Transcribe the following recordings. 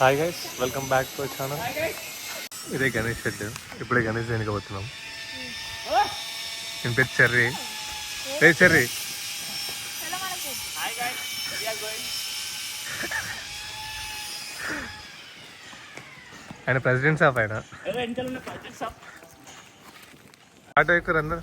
Hi guys welcome back to channel ఇదే Ganesh shed ఇప్పుడే గణేష్ దేనికి పోతున్నాం? నేను పేరు చెర్రీ. ఏ చెర్రీ? ఆయన ప్రెసిడెంట్ సాఫ్ ఆయన. ఆటో ఎక్కువ అందరు.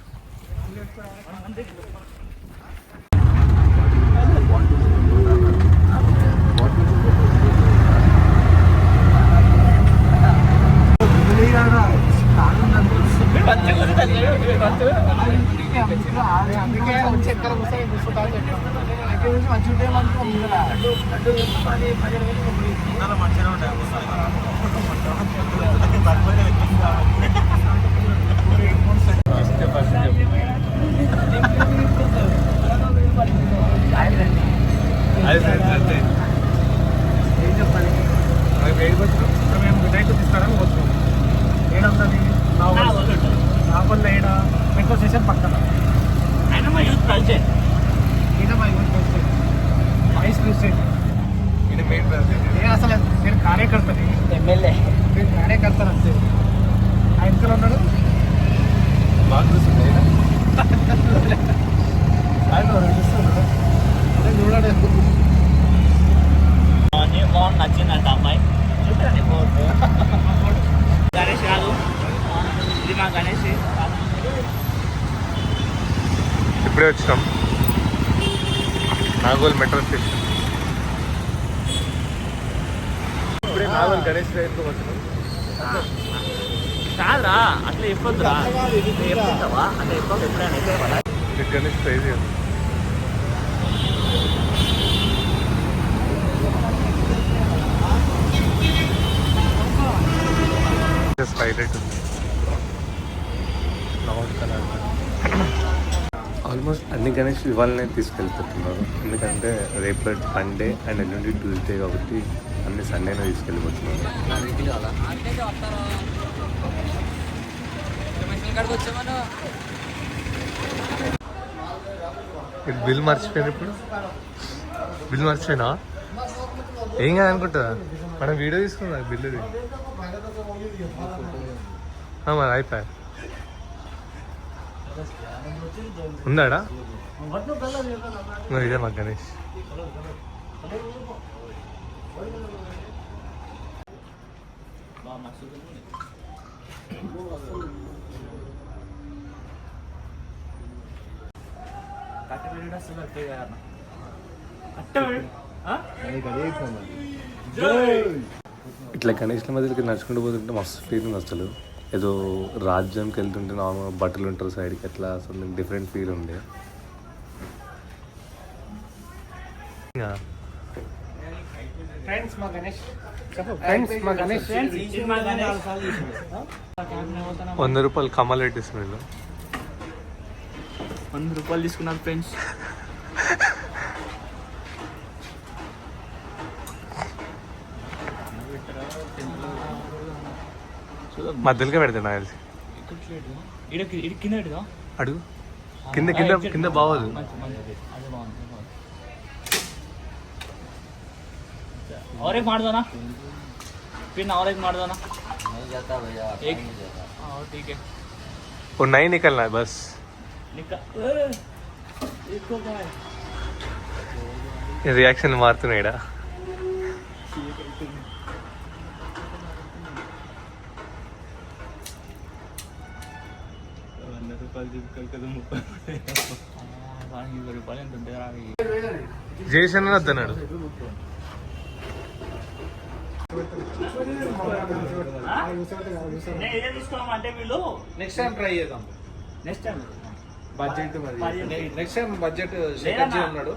ఏం చెప్పాలి? ఇప్పుడు మేము వినాయక తీసుకురాని పోతున్నాం ఏడు నాగొల్ల ఏడ మెట్రో స్టేషన్ పక్కన ఈయన మా యూత్ ప్రెసిడెంట్ వైస్ ప్రెసిడెంట్ ఈయన మెయిన్ ప్రెసిడెంట్ నేను అసలు నేను కార్యకర్తని ఎమ్మెల్యే నేను కార్యకర్తను అంతే ఆ వెనకాల ఉన్నాడు బాగా చూస్తుంది ఆయన. ఆయన చూస్తున్నాడు అదే చూడాడు బాగుంది నచ్చిందంట అమ్మాయి చూడండి బోర్డు గణేష్ కాదు ఇది మా గణేష్ ఇప్పుడే వచ్చినాం నాగోల్ మెట్రో స్టేషన్. ఇప్పుడే నాగోల్ గణేష్ రైతు వచ్చినాం. కాదురా అట్లా చెప్పొద్దురా. చెప్తావా అంటే చెప్పదు ఎప్పుడైనా చెప్పాలా ఇది గణేష్ ప్రైజ్ హైలైట్ ఉంది. ఆల్మోస్ట్ అన్ని గణేష్ ఇవాళనే తీసుకెళ్ళిపోతున్నారు. ఎందుకంటే రేపు సండే అండ్ ఎల్లుండి ట్యూస్డే కాబట్టి అన్ని సండేనే తీసుకెళ్ళిపోతున్నారు. ఇది బిల్ మర్చిపోయాను ఇప్పుడు? బిల్ మర్చిపోయినా? ఏం కాదు అనుకుంటా మనం వీడియో తీసుకుందాం బిల్లుది. ఆ, మరి ఉందాడా? మరి ఇదే మా గణేష్. ఇట్లా గణేష్ల మధ్య నడుచుకుంటూ పోతుంటే మస్తు ఫీలింగ్ అసలు. ఏదో రాజ్యంకి వెళ్తుంటే నార్మల్ బట్టలు ఉంటారు సైడ్కి అట్లా అసలు డిఫరెంట్ ఫీల్ ఉండే. ఫ్రెండ్స్ మా గణేష్. చెప్పు ఫ్రెండ్స్ మా గణేష్. ఇది మా గణేష్. వంద రూపాయలు కమల్ వీళ్ళు. వంద రూపాయలు తీసుకున్నారు ఫ్రెండ్స్ మధ్యలోకే పెడతాడు నాకు తెలిసి ఇడ ఇడ కింద పెడదాం అడుగు కింద కింద కింద బాగోదు మంచి మంచిది అదే బాగుంది और एक मार दो ना फिर ना और एक मार दो ना एक हाँ ठीक है वो नहीं निकलना है बस निकाल इसको क्या है జేసన్ వీళ్ళు నెక్స్ట్ టైం ట్రై చేద్దాం. నెక్స్ట్ టైం బడ్జెట్ మరి. Next time budget. ఉన్నాడు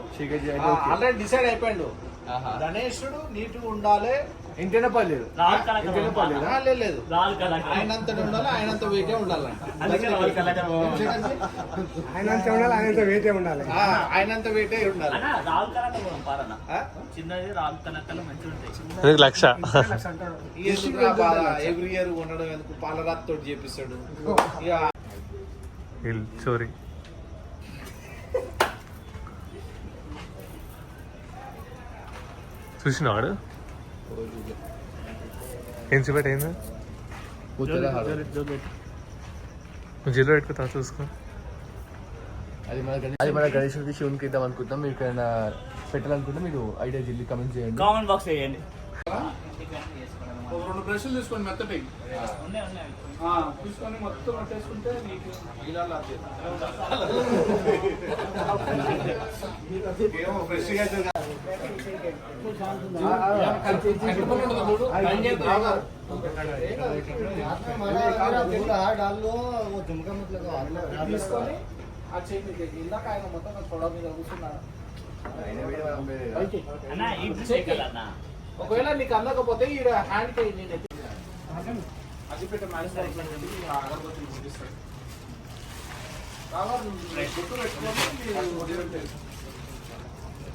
ఆల్రెడీ డిసైడ్ అయిపోయాడు. గణేశుడు నీట్గా ఉండాలి. ఇంటినే పర్లేదు ఇంటినే పర్లేదు లేదు, ఆయనంత ఉండాలి ఆయనంత వెయిటే ఉండాలంట. అందుకే లాల్ కలర్ ఆయనంత ఉండాలి ఆయనంత వెయిటే ఉండాలి. ఆ, ఆయనంత వెయిటే ఉండాలి? చిన్నది రాల్ కలర్ మంచిగా లక్ష. ఎవ్రీ ఇయర్ ఉండడం ఎందుకు? పాలరాతితో చేపిస్తాడు. ఇక చోరీ చూసినావాడు? ఏం చూపెట్టు ఏంది? జిల్లు పెట్టుకుంటా చూసుకో. అది మన గణేష్ అది మన గణేశుడికి శివునికి ఇద్దాం అనుకుంటాం మీకు ఏమైనా పెట్టాలనుకుంటే మీరు ఐడియా జిల్లి కమెంట్ చేయండి. కామెంట్ బాక్స్ ఒక రెండు బ్రష్లు తీసుకోండి మెత్తటి. ఆ, తీసుకొని మొత్తం పట్టేసుకుంటే ఇలా ఏమో ఫ్రెష్గా. తీసుకొని ఆ చేయి ఇందాక ఆయన మొత్తం తొడ మీద కూర్చున్నాడు ఒకవేళ నీకు అందకపోతే ఈ హ్యాండ్కి నేను అగరబత్తి గుర్తు పెట్టుకోవాలి,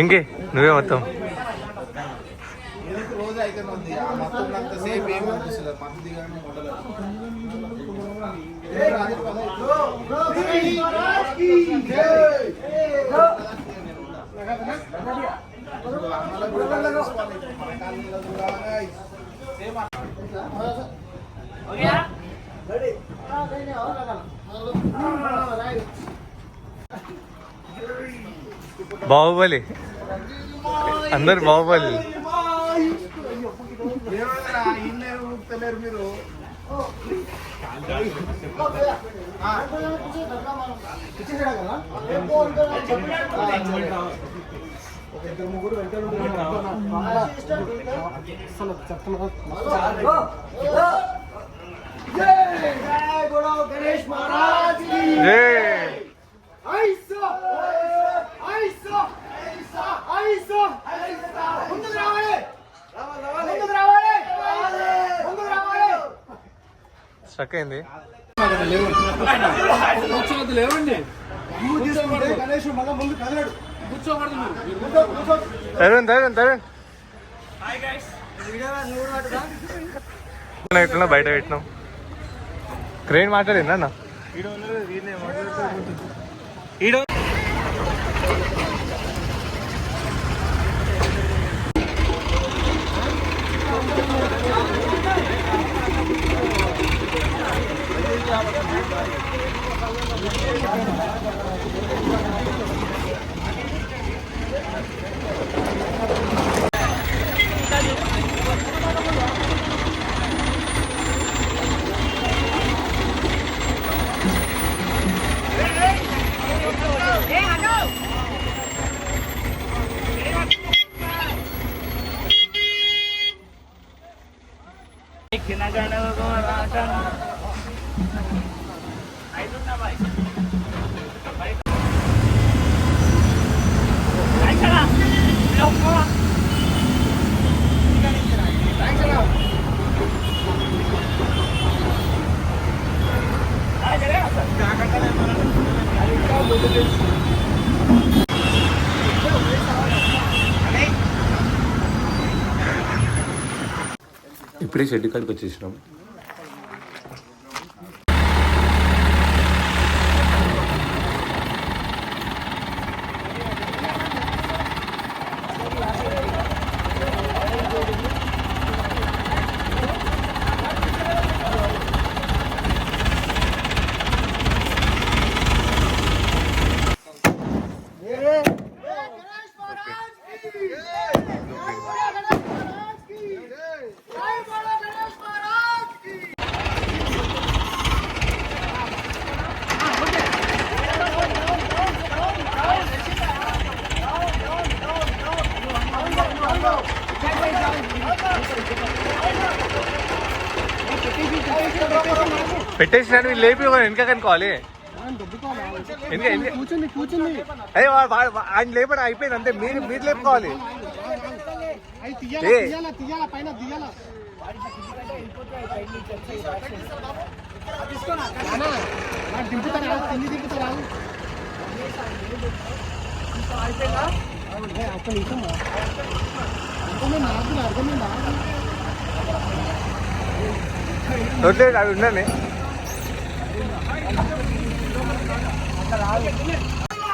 ఇంకే నువ్వే మొత్తం ఎందుకు రోజు అయితే ఉంది ఆ మొత్తం అంత సేపు ఏమి అనిపిస్తుంది మంది దిగానే మొదలు ఏ, రాజు పద. గణేష్ మహారాజ్ కి జై ఇప్పుడు అమ్మల కూడా చూసుకోవాలి. మన కాలనీలో కూడా సేమ్ ఓకేనా బాహుబలి అందరు బాహుబలి ఏమన్నా ఇన్నే ఊపుతలేరు మీరు గణేష్ మహారాజ్ ఐసో ముందుకు రావాలి ముందుకు రావాలి ముందుకు రావాలి స్టక్ అయింది. లేవండి గణేష్ మళ్ళా ముందు కదలడు. తరుణ్ తరుణ్ తరుణ్. ఇట్లా బయట పెట్టినాం. క్రెయిన్ మాట్లాడిందా అన్న? ginagalaw ko mga siyang idol na ba? Ay, sarap! Ayaw ko lang! ఇప్పుడే షెడ్ కాడికి వచ్చేసినాం. పెట్టేసినాడు వీళ్ళు లేపి వెనక కనుకోవాలి కూర్చుంది కూర్చుంది అయ్యో ఆయన లేపడం అయిపోయింది అంతే. మీరు మీరు లేపుకోవాలి. అవి అర్థమైందా తీయాలా తీయాలా తీయాలా పైన తీయాలా నానా,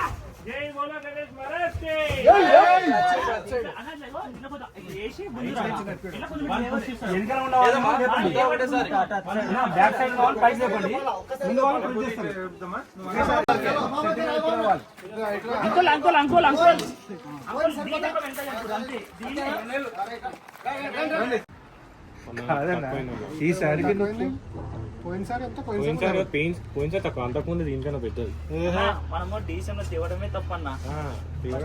నాకు దింపుతారా తిండి దింపుతారా ఏ, ఒక్క నిమిషం రా. అర్థమైందా అర్థం అర్థమైందా వదిలేదు అవి ఉండండి అంకుల్ అంకుల్ అంకుల్ అంకుల్ ఈసారికి పోయినసారి ఎంత పోయినసారి పెయిన్స్ పోయినసారి తక్కువ. అంతకుముందు దీనికన్నా పెద్దది. మనము డీసీఎం లో తేవడమే తప్పన్న.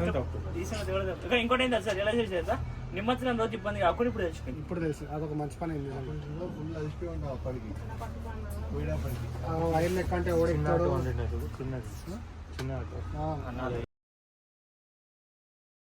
తప్పు. తేవడం తప్పు. ఇంకా ఇంకోటి ఏం తెలుసా ఎలా చేసి తెలుసా? నిమ్మచ్చినం రోజు ఇబ్బంది అప్పుడు ఇప్పుడు తెచ్చుకుంది ఇప్పుడు తెలుసు. అదొక మంచి పని అయింది ఫుల్ అలసిపోయి ఉంటావు అప్పటికి. వైర్ లెక్క అంటే చిన్న చిన్న ఆ,